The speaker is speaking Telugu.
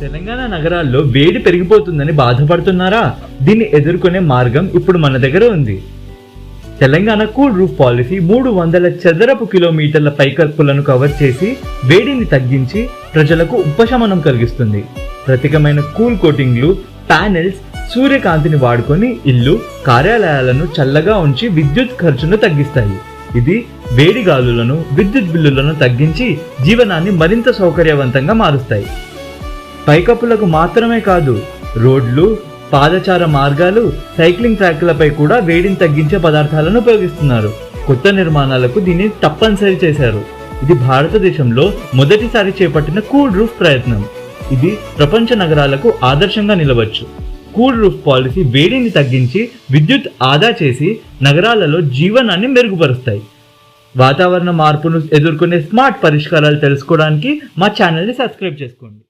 తెలంగాణ నగరాల్లో వేడి పెరిగిపోతుందని బాధపడుతున్నారా? దీన్ని ఎదుర్కొనే మార్గం ఇప్పుడు మన దగ్గర ఉంది. తెలంగాణ కూల్ రూఫ్ పాలసీ మూడు వందల చదరపు కిలోమీటర్ల పైకప్పులను కవర్ చేసి వేడిని తగ్గించి ప్రజలకు ఉపశమనం కలిగిస్తుంది. ప్రత్యేకమైన కూల్ కోటింగ్లు ప్యానెల్స్ సూర్యకాంతిని వాడుకొని ఇల్లు కార్యాలయాలను చల్లగా ఉంచి విద్యుత్ ఖర్చును తగ్గిస్తాయి. ఇది వేడి గాలులను విద్యుత్ బిల్లులను తగ్గించి జీవనాన్ని మరింత సౌకర్యవంతంగా మారుస్తాయి. పైకప్పులకు మాత్రమే కాదు రోడ్లు పాదచార మార్గాలు సైక్లింగ్ ట్రాక్లపై కూడా వేడిని తగ్గించే పదార్థాలను ఉపయోగిస్తున్నారు. కొత్త నిర్మాణాలకు దీన్ని తప్పనిసరి చేశారు. ఇది భారతదేశంలో మొదటిసారి చేపట్టిన కూల్ రూఫ్ ప్రయత్నం. ఇది ప్రపంచ నగరాలకు ఆదర్శంగా నిలవచ్చు. కూల్ రూఫ్ పాలసీ వేడిని తగ్గించి విద్యుత్ ఆదా చేసి నగరాలలో జీవనాన్ని మెరుగుపరుస్తాయి. వాతావరణ మార్పును ఎదుర్కొనే స్మార్ట్ పరిష్కారాలు తెలుసుకోవడానికి మా ఛానల్ని సబ్స్క్రైబ్ చేసుకోండి.